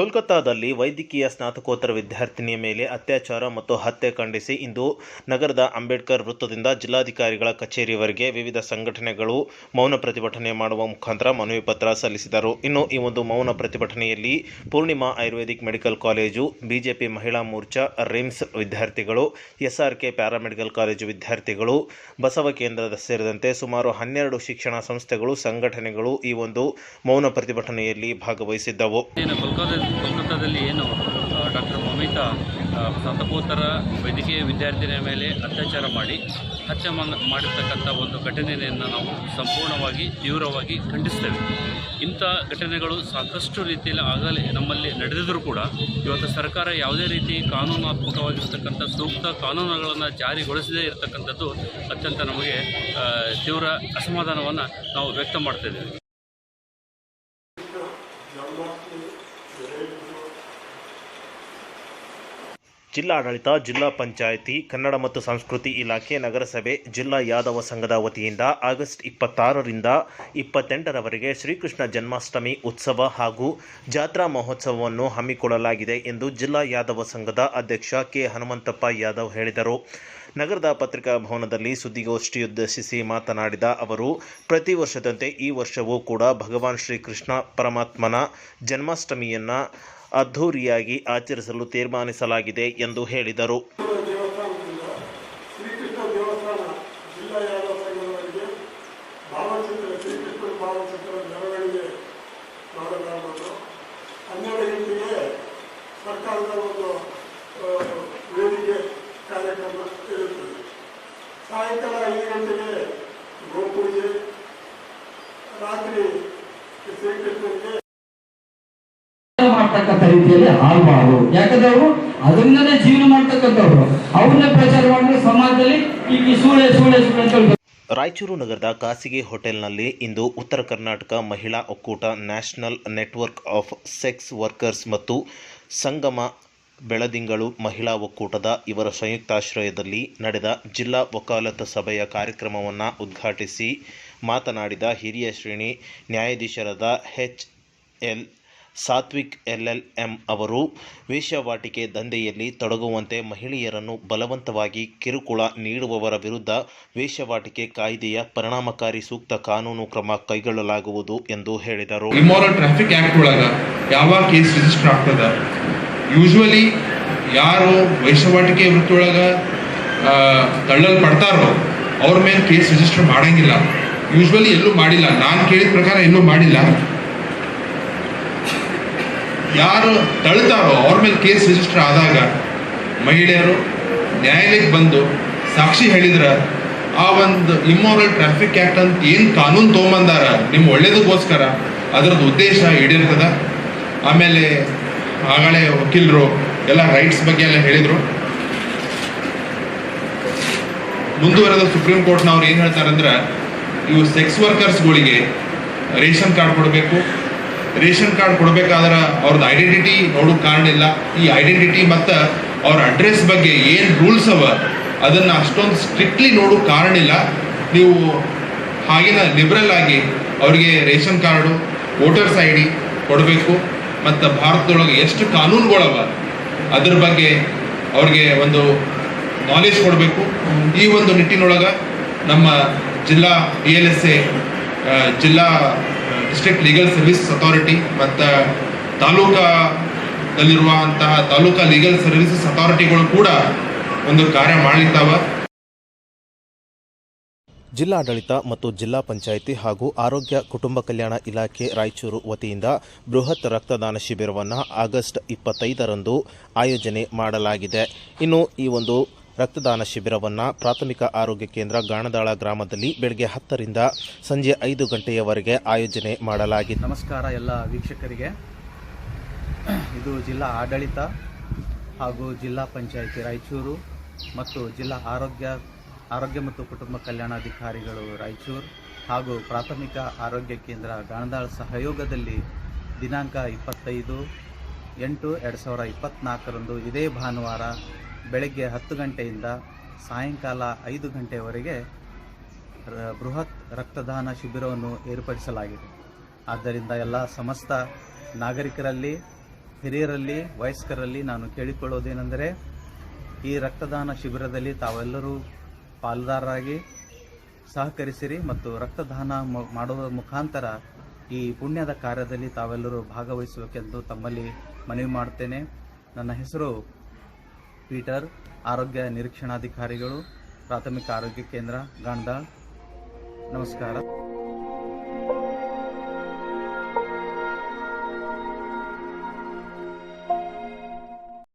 ಕೋಲ್ಕತ್ತಾದಲ್ಲಿ ವೈದ್ಯಕೀಯ ಸ್ನಾತಕೋತ್ತರ ವಿದ್ಯಾರ್ಥಿನಿಯ ಮೇಲೆ ಅತ್ಯಾಚಾರ ಮತ್ತು ಹತ್ಯೆ ಖಂಡಿಸಿ ಇಂದು ನಗರದ ಅಂಬೇಡ್ಕರ್ ವೃತ್ತದಿಂದ ಜಿಲ್ಲಾಧಿಕಾರಿಗಳ ಕಚೇರಿವರೆಗೆ ವಿವಿಧ ಸಂಘಟನೆಗಳು ಮೌನ ಪ್ರತಿಭಟನೆ ಮಾಡುವ ಮುಖಾಂತರ ಮನವಿ ಪತ್ರ ಸಲ್ಲಿಸಿದರು. ಇನ್ನು ಈ ಒಂದು ಮೌನ ಪ್ರತಿಭಟನೆಯಲ್ಲಿ Purnima Ayurvedic medical college, BJP Mahila Morcha, RIMS ವಿದ್ಯಾರ್ಥಿಗಳು, ಎಸ್ಆರ್ಕೆ ಪ್ಯಾರಾಮೆಡಿಕಲ್ ಕಾಲೇಜು ವಿದ್ಯಾರ್ಥಿಗಳು, ಬಸವ ಕೇಂದ್ರದ ಸೇರಿದಂತೆ ಸುಮಾರು ಹನ್ನೆರಡು ಶಿಕ್ಷಣ ಸಂಸ್ಥೆಗಳು, ಸಂಘಟನೆಗಳು ಈ ಒಂದು ಮೌನ ಪ್ರತಿಭಟನೆಯಲ್ಲಿ ಭಾಗವಹಿಸಿದ್ದವು. ಕೋಲ್ಕತ್ತಾದಲ್ಲಿ ಏನು ಡಾಕ್ಟರ್ ಮಮಿತಾ ಸ್ನಾತಕೋತ್ತರ ವೈದ್ಯಕೀಯ ವಿದ್ಯಾರ್ಥಿನಿಯ ಮೇಲೆ ಅತ್ಯಾಚಾರ ಮಾಡಿ, ಹತ್ಯೆ ಮಾಡಿರ್ತಕ್ಕಂಥ ಒಂದು ಘಟನೆಯನ್ನು ನಾವು ಸಂಪೂರ್ಣವಾಗಿ, ತೀವ್ರವಾಗಿ ಖಂಡಿಸ್ತೇವೆ. ಇಂಥ ಘಟನೆಗಳು ಸಾಕಷ್ಟು ರೀತಿಯಲ್ಲಿ ಆಗಲೇ, ನಮ್ಮಲ್ಲಿ ನಡೆದಿದ್ದರೂ ಕೂಡ, ಇವತ್ತು ಸರ್ಕಾರ ಯಾವುದೇ ರೀತಿ ಕಾನೂನಾತ್ಮಕವಾಗಿರ್ತಕ್ಕಂಥ ಸೂಕ್ತ ಕಾನೂನುಗಳನ್ನು ಜಾರಿಗೊಳಿಸದೇ ಇರತಕ್ಕಂಥದ್ದು ಅತ್ಯಂತ ನಮಗೆ ತೀವ್ರ ಅಸಮಾಧಾನವನ್ನು ನಾವು ವ್ಯಕ್ತ ಮಾಡ್ತಿದ್ದೇವೆ ಜಿಲ್ಲಾಡಳಿತ, ಜಿಲ್ಲಾ ಪಂಚಾಯಿತಿ, ಕನ್ನಡ ಮತ್ತು ಸಂಸ್ಕೃತಿ ಇಲಾಖೆ, ನಗರಸಭೆ, ಜಿಲ್ಲಾ ಯಾದವ ಸಂಘದ ವತಿಯಿಂದ ಆಗಸ್ಟ್ ಇಪ್ಪತ್ತಾರರಿಂದ ಇಪ್ಪತ್ತೆಂಟರವರೆಗೆ ಶ್ರೀಕೃಷ್ಣ ಜನ್ಮಾಷ್ಟಮಿ ಉತ್ಸವ ಹಾಗೂ ಜಾತ್ರಾ ಮಹೋತ್ಸವವನ್ನು ಹಮ್ಮಿಕೊಳ್ಳಲಾಗಿದೆ ಎಂದು ಜಿಲ್ಲಾ ಯಾದವ ಸಂಘದ ಅಧ್ಯಕ್ಷ ಕೆ. ಹನುಮಂತಪ್ಪ ಯಾದವ್ ಹೇಳಿದರು. ನಗರದ ಪತ್ರಿಕಾ ಭವನದಲ್ಲಿ ಸುದ್ದಿಗೋಷ್ಠಿಯುದ್ದೇಶಿಸಿ ಮಾತನಾಡಿದ ಅವರು, ಪ್ರತಿ ವರ್ಷದಂತೆ ಈ ವರ್ಷವೂ ಕೂಡ ಭಗವಾನ್ ಶ್ರೀಕೃಷ್ಣ ಪರಮಾತ್ಮನ ಜನ್ಮಾಷ್ಟಮಿಯನ್ನ ಅದ್ಧೂರಿಯಾಗಿ ಆಚರಿಸಲು ತೀರ್ಮಾನಿಸಲಾಗಿದೆ ಎಂದು ಹೇಳಿದರು. ಸರ್ಕಾರದ ಶ್ರೀಕೃಷ್ಣ ಮಾಡ್ತಕ್ಕಂಥ ರೀತಿಯಲ್ಲಿ ಆಗಬಾರ್ದು ಯಾಕಂದ್ರೆ ಅವರು ಅದರಿಂದನೇ ಜೀವನ ಮಾಡ್ತಕ್ಕಂಥವ್ರು ಅವ್ರನ್ನೇ ಪ್ರಚಾರ ಮಾಡಿದ್ರೆ ಸಮಾಜದಲ್ಲಿ ಈಗ ಸೂಳೆ ಸೂಳೆ ಸೂಳೆ ಅಂತ. ರಾಯಚೂರು ನಗರದ ಖಾಸಗಿ ಹೋಟೆಲ್ನಲ್ಲಿ ಇಂದು ಉತ್ತರ ಕರ್ನಾಟಕ ಮಹಿಳಾ ಒಕ್ಕೂಟ national network of sex workers ಮತ್ತು ಸಂಗಮ ಬೆಳದಿಂಗಳು ಮಹಿಳಾ ಒಕ್ಕೂಟದ ಇವರ ಸಂಯುಕ್ತಾಶ್ರಯದಲ್ಲಿ ನಡೆದ ಜಿಲ್ಲಾ ವಕಾಲತ್ ಸಭೆಯ ಕಾರ್ಯಕ್ರಮವನ್ನು ಉದ್ಘಾಟಿಸಿ ಮಾತನಾಡಿದ ಹಿರಿಯ ಶ್ರೇಣಿ ನ್ಯಾಯಾಧೀಶರಾದ ಎಚ್ ಎಲ್ ಸಾತ್ವಿಕ್ ಎಲ್ಎಲ್ಎಂ ಅವರು ವೇಶ್ಯವಾಟಿಕೆ ದಂಧೆಯಲ್ಲಿ ತೊಡಗುವಂತೆ ಮಹಿಳೆಯರನ್ನು ಬಲವಂತವಾಗಿ ಕಿರುಕುಳ ನೀಡುವವರ ವಿರುದ್ಧ ವೇಶ್ಯವಾಟಿಕೆ ಕಾಯ್ದೆಯ ಪರಿಣಾಮಕಾರಿ ಸೂಕ್ತ ಕಾನೂನು ಕ್ರಮ ಕೈಗೊಳ್ಳಲಾಗುವುದು ಎಂದು ಹೇಳಿದರು. ಇಮ್ಮೋರಲ್ ಟ್ರಾಫಿಕ್ ಆ್ಯಕ್ಟ್ ಒಳಗೆ ಯಾವ ಕೇಸ್ ರಿಜಿಸ್ಟರ್ ಆಗ್ತದ? ಯೂಶ್ವಲಿ ಯಾರು ವೇಶ್ಯವಾಟಿಕೆ ವೃತ್ತಿ ಒಳಗೆ ತಳ್ಳಲ್ಪಡ್ತಾರೋ ಅವ್ರ ಮೇಲೆ ಕೇಸ್ ರಿಜಿಸ್ಟರ್ ಮಾಡಂಗಿಲ್ಲ. ಯೂಶ್ವಲಿ ಎಲ್ಲೂ ಮಾಡಿಲ್ಲ. ನಾನು ಕೇಳಿದ ಪ್ರಕಾರ ಎಲ್ಲೂ ಮಾಡಿಲ್ಲ. ಯಾರು ತಳ್ತಾರೋ ಅವ್ರ ಮೇಲೆ ಕೇಸ್ ರಿಜಿಸ್ಟರ್ ಆದಾಗ ಮಹಿಳೆಯರು ನ್ಯಾಯಾಲಯಕ್ಕೆ ಬಂದು ಸಾಕ್ಷಿ ಹೇಳಿದ್ರೆ, ಆ ಒಂದು ಇಮ್ಮೋರಲ್ ಟ್ರಾಫಿಕ್ ಆ್ಯಕ್ಟ್ ಅಂತ ಏನು ಕಾನೂನು ತೊಗೊಂಬಂದಾರ ನಿಮ್ಮ ಒಳ್ಳೇದಕ್ಕೋಸ್ಕರ ಅದರದ್ದು ಉದ್ದೇಶ ಈಡೇರ್ತದ? ಆಮೇಲೆ ಆಗಳೇ ವಕೀಲರು ಎಲ್ಲ ರೈಟ್ಸ್ ಬಗ್ಗೆ ಎಲ್ಲ ಹೇಳಿದರು. ಮುಂದುವರೆದ ಸುಪ್ರೀಂ ಕೋರ್ಟ್ನವ್ರು ಏನು ಹೇಳ್ತಾರಂದ್ರೆ, ಇವು ಸೆಕ್ಸ್ ವರ್ಕರ್ಸ್ಗಳಿಗೆ ರೇಷನ್ ಕಾರ್ಡ್ ಕೊಡಬೇಕು ರೇಷನ್ ಕಾರ್ಡ್ ಕೊಡಬೇಕಾದ್ರೆ ಅವ್ರದ್ದು ಐಡೆಂಟಿಟಿ ನೋಡೋಕೆ ಕಾರಣ ಇಲ್ಲ. ಈ ಐಡೆಂಟಿಟಿ ಮತ್ತು ಅವ್ರ ಅಡ್ರೆಸ್ ಬಗ್ಗೆ ಏನು ರೂಲ್ಸ್ ಅವ, ಅದನ್ನು ಅಷ್ಟೊಂದು ಸ್ಟ್ರಿಕ್ಟ್ಲಿ ನೋಡೋಕೆ ಕಾರಣ ಇಲ್ಲ. ನೀವು ಹಾಗೆ ಲಿಬ್ರಲ್ ಆಗಿ ಅವರಿಗೆ ration card voters I D ಕೊಡಬೇಕು. ಮತ್ತು ಭಾರತದೊಳಗೆ ಎಷ್ಟು ಕಾನೂನುಗಳವ, ಅದ್ರ ಬಗ್ಗೆ ಅವ್ರಿಗೆ ಒಂದು ನಾಲೆಜ್ ಕೊಡಬೇಕು. ಈ ಒಂದು ನಿಟ್ಟಿನೊಳಗೆ ನಮ್ಮ ಜಿಲ್ಲಾ ಡಿ ಎಲ್ ಎಸ್ ಎ ಜಿಲ್ಲಾ ಡಿಸ್ಟ್ರಿಕ್ಟ್ ಲೀಗಲ್ ಸರ್ವಿಸ್ ಅಥಾರಿಟಿ, ಮತ್ತು ತಾಲೂಕಾದಲ್ಲಿರುವಂತಹ ತಾಲೂಕಾ ಲೀಗಲ್ ಸರ್ವಿಸಸ್ ಅಥಾರಿಟಿಗಳು ಕೂಡ ಒಂದು ಕಾರ್ಯ ಮಾಡಲಿದ್ದಾವೆ ಜಿಲ್ಲಾಡಳಿತ ಮತ್ತು ಜಿಲ್ಲಾ ಪಂಚಾಯಿತಿ ಹಾಗೂ ಆರೋಗ್ಯ ಕುಟುಂಬ ಕಲ್ಯಾಣ ಇಲಾಖೆ ರಾಯಚೂರು ವತಿಯಿಂದ ಬೃಹತ್ ರಕ್ತದಾನ ಶಿಬಿರವನ್ನು ಆಗಸ್ಟ್ ಇಪ್ಪತ್ತೈದರಂದು ಆಯೋಜನೆ ಮಾಡಲಾಗಿದೆ. ಇನ್ನು ಈ ಒಂದು ರಕ್ತದಾನ ಶಿಬಿರವನ್ನು ಪ್ರಾಥಮಿಕ ಆರೋಗ್ಯ ಕೇಂದ್ರ ಗಾಣದಾಳ ಗ್ರಾಮದಲ್ಲಿ ಬೆಳಗ್ಗೆ ಹತ್ತರಿಂದ ಸಂಜೆ ಐದು ಗಂಟೆಯವರೆಗೆ ಆಯೋಜನೆ ಮಾಡಲಾಗಿದೆ ನಮಸ್ಕಾರ ಎಲ್ಲ ವೀಕ್ಷಕರಿಗೆ. ಇದು ಜಿಲ್ಲಾ ಆಡಳಿತ ಹಾಗೂ ಜಿಲ್ಲಾ ಪಂಚಾಯಿತಿ ರಾಯಚೂರು ಮತ್ತು ಜಿಲ್ಲಾ ಆರೋಗ್ಯ ಆರೋಗ್ಯ ಮತ್ತು ಕುಟುಂಬ ಕಲ್ಯಾಣಾಧಿಕಾರಿಗಳು ರಾಯಚೂರು ಹಾಗೂ ಪ್ರಾಥಮಿಕ ಆರೋಗ್ಯ ಕೇಂದ್ರ ಗಾಣದಾಳ ಸಹಯೋಗದಲ್ಲಿ ದಿನಾಂಕ ಇಪ್ಪತ್ತೈದು ಎಂಟು ಎರಡು ಸಾವಿರ ಇಪ್ಪತ್ತ್ನಾಲ್ಕರಂದು ಇದೇ ಭಾನುವಾರ ಬೆಳಗ್ಗೆ ಹತ್ತು ಗಂಟೆಯಿಂದ ಸಾಯಂಕಾಲ ಐದು ಗಂಟೆಯವರೆಗೆ ಬೃಹತ್ ರಕ್ತದಾನ ಶಿಬಿರವನ್ನು ಏರ್ಪಡಿಸಲಾಗಿದೆ. ಆದ್ದರಿಂದ ಎಲ್ಲ ಸಮಸ್ತ ನಾಗರಿಕರಲ್ಲಿ, ಹಿರಿಯರಲ್ಲಿ, ವಯಸ್ಕರಲ್ಲಿ ನಾನು ಕೇಳಿಕೊಳ್ಳೋದೇನೆಂದರೆ, ಈ ರಕ್ತದಾನ ಶಿಬಿರದಲ್ಲಿ ತಾವೆಲ್ಲರೂ ಪಾಲುದಾರರಾಗಿ ಸಹಕರಿಸಿರಿ ಮತ್ತು ರಕ್ತದಾನ ಮಾಡುವ ಮುಖಾಂತರ ಈ ಪುಣ್ಯದ ಕಾರ್ಯದಲ್ಲಿ ತಾವೆಲ್ಲರೂ ಭಾಗವಹಿಸಬೇಕೆಂದು ತಮ್ಮಲ್ಲಿ ಮನವಿ ಮಾಡ್ತೇನೆ ನನ್ನ ಹೆಸರು ಪೀಟರ್ ಆರೋಗ್ಯ ನಿರೀಕ್ಷಣಾಧಿಕಾರಿಗಳು ಪ್ರಾಥಮಿಕ ಆರೋಗ್ಯ ಕೇಂದ್ರ ಗಾಂಧಾಳ್ ನಮಸ್ಕಾರ.